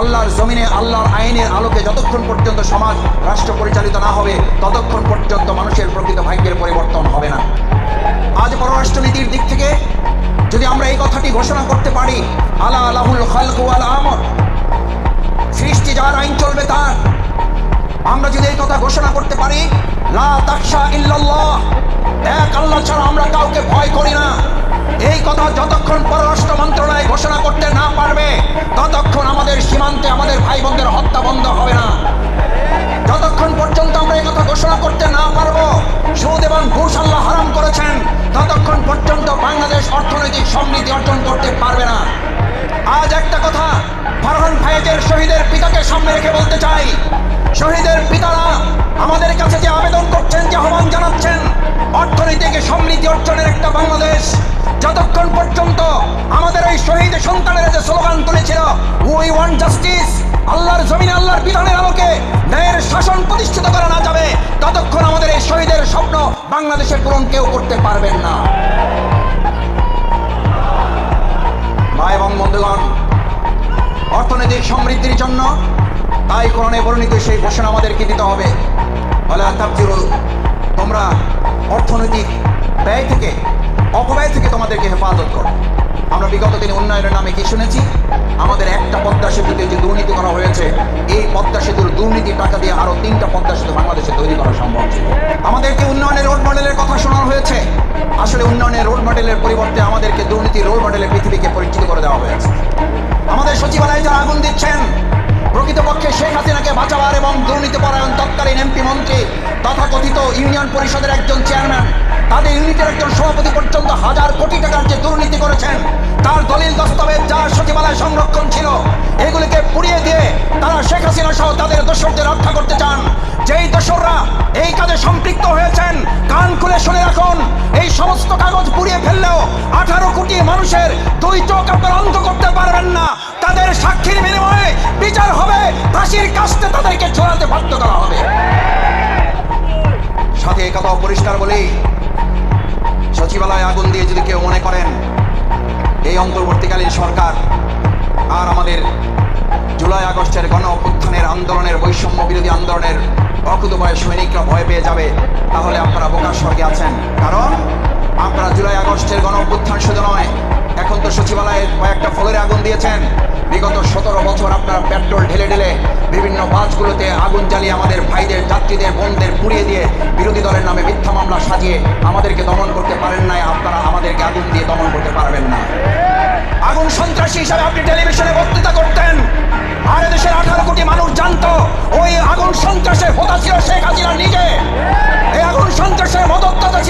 আল্লাহর জমিনে, আল্লাহর আইনের আলোকে যতক্ষণ পর্যন্ত সমাজ রাষ্ট্র পরিচালিত না হবে, ততক্ষণ পর্যন্ত মানুষের প্রকৃত ভাগ্যের পরিবর্তন হবে না। আজ পররাষ্ট্রনীতির দিক থেকে যদি আমরা এই কথাটি ঘোষণা করতে পারি, আলা আলাহুল খালক ওয়াল আমর, সৃষ্টি যার আইন চলবে তার। আমরা যদি এই কথা ঘোষণা করতে পারি, লা তাকশা ইল্লাল্লাহ, এক আল্লাহ ছাড়া আমরা কাউকে ভয় করি না। কথা যতক্ষণ পররাষ্ট্র মন্ত্রণালয় ঘোষণা করতে না পারবে, ততক্ষণ আমাদের সীমান্তে আমাদের ভাই বোনদের হত্যা বন্ধ হবে না। যতক্ষণ পর্যন্ত আমরা এই কথা ঘোষণা করতে না পারব, সুদ এবং ঘুষ আল্লাহ হারাম করেছেন, ততক্ষণ পর্যন্ত বাংলাদেশ অর্থনৈতিক সমৃদ্ধি অর্জন করতে পারবে না। আজ একটা কথা, ফারহান ফায়েজের শহীদের পিতাকে সামনে রেখে বলতে চাই। শহীদের পিতারা আমাদের কাছে সন্তানেরা যে স্লোগান তুলেছিল উই ওয়ান্ট জাস্টিস আল্লাহর জমিনে, আল্লাহর বিধানের আলোকে ন্যায়ের শাসন প্রতিষ্ঠিত করা না যাবে। ততক্ষণ আমাদের এই শহীদের স্বপ্ন বাংলাদেশের পূরণ কেউ করতে পারবেন না। ভাই এবং বন্ধুগণ, অর্থনৈতিক সমৃদ্ধির জন্য তাই কোরআনে বর্ণিত সেই ঘোষণা আমাদেরকে দিতে হবে। বলে তাবজিরুল তোমরা অর্থনৈতিক ব্যয় থেকে, অপব্যয় থেকে তোমাদেরকে হেফাজত করো। আমরা বিগত দিনে উন্নয়নের নামে কি শুনেছি? আমাদের একটা পদ্মা সেতুতে যে দুর্নীতি করা হয়েছে, এই পদ্মা সেতুর দুর্নীতি টাকা দিয়ে আরও তিনটা পদ্মা সেতু বাংলাদেশে তৈরি করা সম্ভব। আমাদেরকে উন্নয়নের রোল মডেলের কথা শোনানো হয়েছে? আসলে উন্নয়নের রোল মডেলের পরিবর্তে আমাদেরকে দুর্নীতির রোল মডেলের পৃথিবীকে পরিচিত করে দেওয়া হয়েছে। আমাদের সচিবালয়ে যারা আগুন দিচ্ছেন, প্রকৃতপক্ষে শেখ হাসিনাকে বাঁচাবার এবং দুর্নীতি পরায়ণ তৎকালীন এমপি মন্ত্রী তথাকথিত ইউনিয়ন পরিষদের একজন চেয়ারম্যান ইউনিটের একজন সভাপতি পর্যন্ত হাজার কোটি টাকার যে দুর্নীতি করেছেন, তার দলিল দস্তাবেজ যার সচিবালয় সংরক্ষণ ছিল, এগুলিকে পুড়িয়ে দিয়ে তারা শেখ হাসিনা সহ তাদের দোসরদের রক্ষা করতে চান। যেই দোসররা এই কাজে সম্পৃক্ত হয়েছেন, কান খুলে শুনে রাখুন, এই সমস্ত কাগজ পুড়িয়ে ফেললেও আঠারো কোটি মানুষের দুই চোখ আপনারা অন্ধ করতে পারবেন না। তাদের সাক্ষীর বিনিময়ে বিচার হবে, ফাঁসির কাস্তে তাদেরকে ঝোলাতে বাধ্য করা হবে। সাথে এই পরিষ্কার বলেই কেউ মনে করেন এই অন্তর্বর্তীকালীন সরকার আর আমাদের জুলাই আগস্টের গণ অভ্যুত্থানের আন্দোলনের বৈষম্য বিরোধী আন্দোলনের অকুতভয় সৈনিকরা ভয় পেয়ে যাবে, তাহলে আপনারা বোকার স্বর্গে আছেন। কারণ আপনারা জুলাই আগস্টের গণ অভ্যুত্থান শুধু নয় এখন তো সচিবালয়ে কয়েকটা ফলের আগুন দিয়েছেন। বিগত সতেরো বছর আপনারা পেট্রোল ঢেলে ঢেলে বিভিন্ন বাসগুলোতে আগুন জ্বালিয়ে আমাদের ভাইদের, যাত্রীদের, বোনদের পুড়িয়ে দিয়ে বিরোধী দলের নামে মিথ্যা মামলা সাজিয়ে আমাদেরকে দমন করতে পারেন নাই, আপনারা আমাদেরকে আগুন দিয়ে দমন করতে পারবেন না। আগুন সন্ত্রাসী হিসাবে আপনি টেলিভিশনে বক্তৃতা করতেন। আর দেশের আঠারো কোটি মানুষ জানতো, ওই আগুন সন্ত্রাসের হোতা ছিল শেখ হাসিনা নিজে। এই আগুন সন্ত্রাসের মদতদাতা